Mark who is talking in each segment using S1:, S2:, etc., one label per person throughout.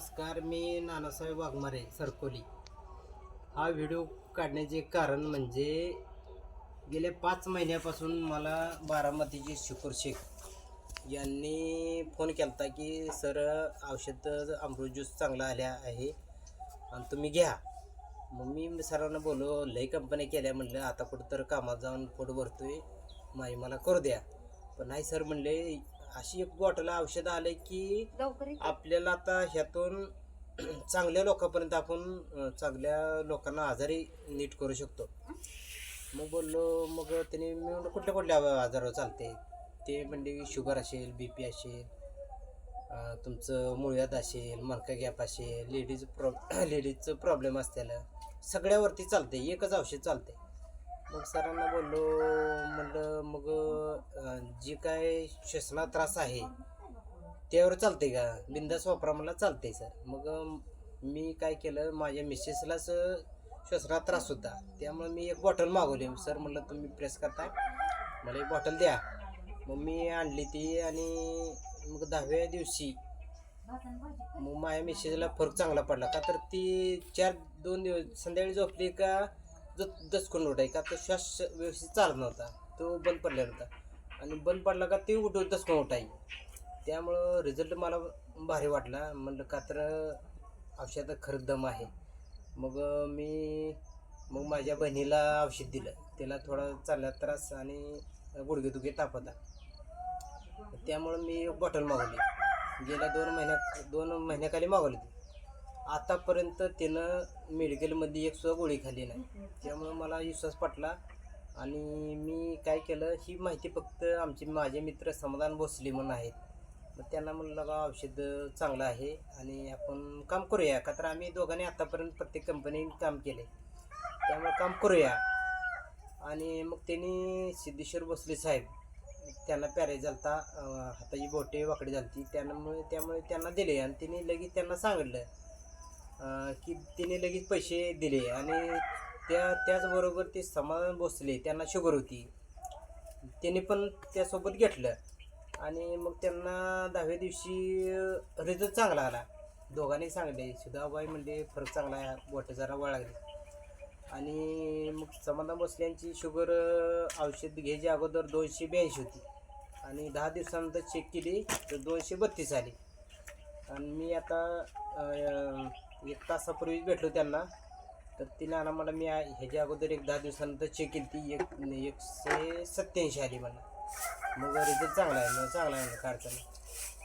S1: नमस्कार मी नानासाहेब वाघमारे सरकोली. हा व्हिडिओ काढण्याचे कारण म्हणजे गेल्या पाच महिन्यापासून मला बारामतीचे शुकुर शेख यांनी फोन केला होता की सर औषध अमृत ज्यूस चांगला आल्या आहे आणि तुम्ही घ्या. मग मी सरांना बोलो लई कंपन्या केल्या म्हणलं आता कुठं तर कामात जाऊन पोट भरतोय माई मला करू द्या. पण नाही सर म्हणले अशी एक बॉटल औषध आले की. आपल्याला आता ह्यातून चांगल्या लोकांपर्यंत आपण चांगल्या लोकांना आजारी नीट करू शकतो. मग बोललो मग त्याने मी म्हणलं कुठल्या कुठल्या आजारावर चालते ते म्हणजे शुगर असेल बी पी असेल तुमचं मुळ्यात असेल मणका गॅप असेल लेडीज प्रॉ लेडीजचं प्रॉब्लेम असत्याला. सगळ्यावरती चालते एकच औषध चालते मग सरांना बोललो म्हणलं मग जी काय श्वसनात त्रास आहे त्यावर चालते का? बिंदास वापरा मला चालते सर. मग मी काय केलं माझ्या मिसेसलाच श्वसना श्वसनात त्रास होता. त्यामुळे मी एक बॉटल मागवली. सर म्हणलं तुम्ही प्रेस करताय. मला एक बॉटल द्या. मग मी आणली ती आणि मग दहाव्या दिवशी मग माझ्या मिसेसला फरक चांगला पडला का? तर ती चार दोन दिवस संध्याकाळी झोपली का? दचकून उठाय का तो श्वास व्यवस्थित चालत नव्हता. तो बंद पडला होता आणि बंद पडला का ते उठव दचकून उठाय त्यामुळं रिझल्ट मला भारी वाटला. म्हणलं का तर औषधात खरं दम आहे. मग मी मग माझ्या बहिणीला औषध दिलं. त्याला थोडा चालला त्रास आणि गुडघेदुखे ताप होता त्यामुळं मी एक बॉटल मागवली. गेल्या दोन महिन्यात दोन महिन्याखाली मागवली ती. आतापर्यंत त्यानं मेडिकलमध्ये एक सुद्धा गोळी खाल्ली नाही. त्यामुळं मला विश्वास पटला. आणि मी काय केलं ही माहिती फक्त आमचे माझे मित्र समाधान भोसले म्हणून आहेत. मग त्यांना म्हणलं का औषध चांगलं आहे आणि आपण काम करूया. का तर आम्ही दोघांनी आतापर्यंत प्रत्येक कंपनीने काम केले त्यामुळे काम करूया. आणि मग त्यांनी सिद्धेश्वर भोसले साहेब त्यांना पॅरे झालता हाताची बोटे वाकडी झालती त्यामुळे त्यामुळे त्यांना दिले. आणि त्यांनी लगेच त्यांना सांगितलं की तिने लगेच पैसे दिले आणि त्या त्याचबरोबर ते समाधान भोसले त्यांना शुगर होती. त्यांनी पण त्यासोबत घेतलं आणि मग त्यांना दहाव्या दिवशी रिझल्ट चांगला आला. दोघांनी सांगले सुधाबाई म्हणले फरक चांगला आहे बोट जरा वळागली आणि मग समाधान भोसल्यांची शुगर औषध घ्यायच्या अगोदर दोनशे ब्याऐंशी होती. आणि दहा दिवसानंतर चेक केली तर दोनशे बत्तीस आली. आणि मी आता एक तासापूर्वीच भेटलो त्यांना. तर तिने आणा मला मी आ- ह्याच्या अगोदर एक दहा दिवसानंतर चेक केली. ती एक एकशे सत्याऐंशी आली मला. मग रिझल्ट चांगला आहे मग चांगला आहे ना कारचा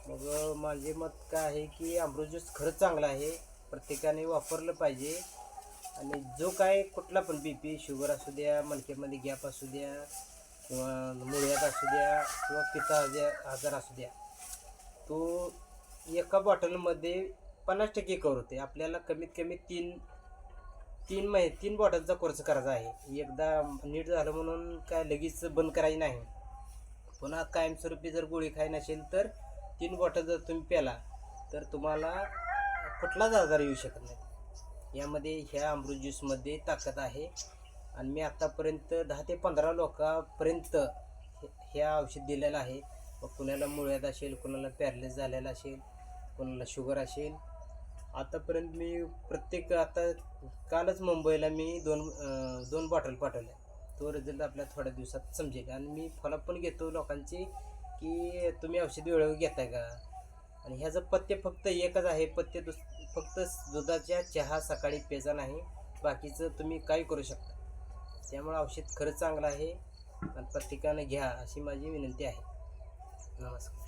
S1: मग माझे मत काय आहे की अमृत ज्यूस खरंच चांगला आहे. प्रत्येकाने वापरलं पाहिजे. आणि जो काय कुठला पण बी पी शुगर असू द्या मणक्यामध्ये गॅप असू द्या किंवा मुळ्यात असू द्या किंवा पिता आजार असू द्या तो एका बॉटलमध्ये पन्नास टक्के कवर होते. आपल्याला कमीत कमी तीन तीन महि तीन बॉटलचा कोर्स करायचा आहे. एकदा नीट झालं म्हणून काय लगेच बंद करायची नाही. पुन्हा कायमस्वरूपी जर गोळी खाय नसेल तर तीन बॉटल जर तुम्ही प्याला तर तुम्हाला कुठलाच आजार येऊ शकत नाही. यामध्ये ह्या अमृत ज्यूसमध्ये ताकद आहे. आणि मी आत्तापर्यंत दहा ते पंधरा लोकांपर्यंत हे- औषध दिलेलं आहे. मग कुणाला मुळ्यात असेल कुणाला पॅरलेस झालेला असेल कुणाला शुगर असेल. आतापर्यंत मी प्रत्येक आता कालच मुंबईला मी दोन दोन बॉटल पाठवल्या. तो रिझल्ट आपल्या थोड्या दिवसात समजेल. आणि मी फॉलोअप पण घेतो लोकांची की तुम्ही औषध वेळेवर घेताय का? आणि ह्याचं पथ्य फक्त एकच आहे. पथ्य दुस फक्त दुधाच्या चहा सकाळी पेजा नाही. बाकीचं तुम्ही काय करू शकता. त्यामुळे औषध खरंच चांगलं आहे. आणि प्रत्येकानं घ्या अशी माझी विनंती आहे. नमस्कार.